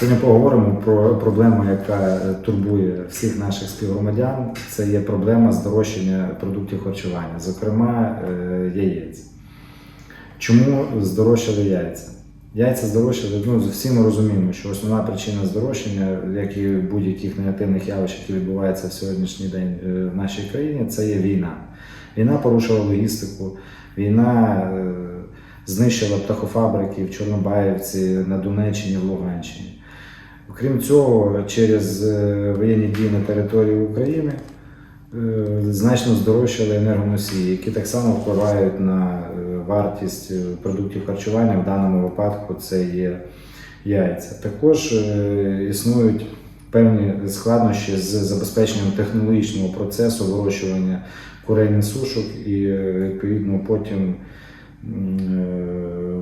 Сьогодні поговоримо про проблему, яка турбує всіх наших співгромадян. Це є проблема здорожчання продуктів харчування, зокрема е, яєць. Чому здорожчали яйця? Яйця здорожчали, ну всі ми розуміємо, що основна причина здорожчання, як і будь-яких негативних явищ, які відбуваються в сьогоднішній день е, в нашій країні, це є війна. Війна порушила логістику, війна е, знищила птахофабрики в Чорнобаївці, на Донеччині, в Луганщині. Окрім цього, через е, воєнні дії на території України е, значно здорожчали енергоносії, які так само впливають на е, вартість продуктів харчування. В даному випадку це є яйця. Також існують певні складнощі з забезпеченням технологічного процесу вирощування курейних сушок і відповідно потім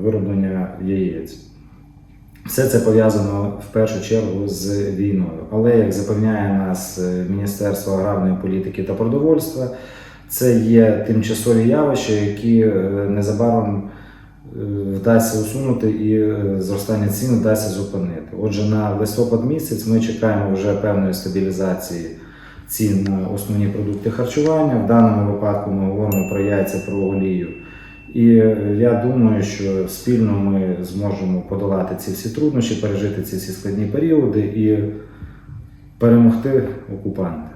вироблення яєць. Все це пов'язано в першу чергу з війною. Але як запевняє нас е, Міністерство аграрної політики та продовольства, це є тимчасові явища, які е, незабаром е, вдасться усунути і зростання цін вдасться зупинити. Отже, на листопад місяць ми чекаємо вже певної стабілізації цін на основні продукти харчування. В даному випадку ми говоримо про яйця, про олію. І е, я думаю, що спільно ми зможемо подолати ці всі труднощі, пережити ці всі складні періоди і перемогти окупанта.